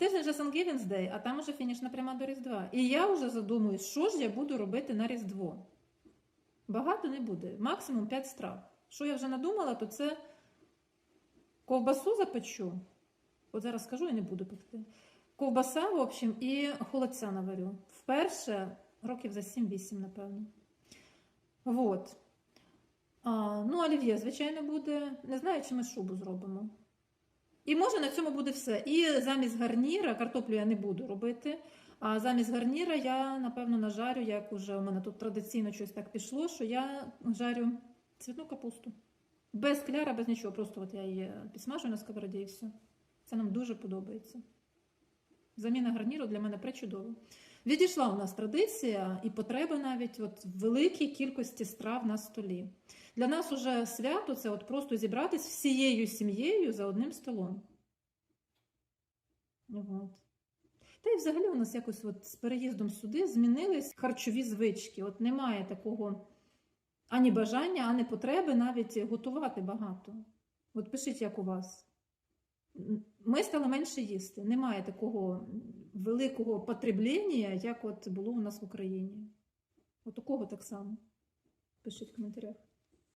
тиждень вже Thanksgiving Day, а там уже фінішна пряма до Різдва. І я вже задумуюсь, що ж я буду робити на Різдво. Багато не буде, максимум 5 страв. Що я вже надумала, то це ковбасу запечу. От зараз скажу і не буду пекти. Ковбаса, в общем, і холодця наварю. Вперше років за 7-8, напевно. Вот. А, ну, олів'є, звичайно, буде. Не знаю, чи ми шубу зробимо. І може на цьому буде все. І замість гарніра, картоплю я не буду робити. А замість гарніра я, напевно, нажарю, як уже у мене тут традиційно щось так пішло, що я жарю цвітну капусту. Без кляра, без нічого. Просто от я її підсмажу на сковороді і все. Це нам дуже подобається. Заміна гарніру для мене пречудова. Відійшла у нас традиція і потреба навіть от в великій кількості страв на столі. Для нас уже свято це от просто зібратись всією сім'єю за одним столом. От. Та й взагалі у нас якось от з переїздом сюди змінились харчові звички. От немає такого ані бажання, ані потреби навіть готувати багато. От пишіть, як у вас. Ми стали менше їсти. Немає такого великого потреблення, як от було у нас в Україні. От у кого так само? Пишіть в коментарях.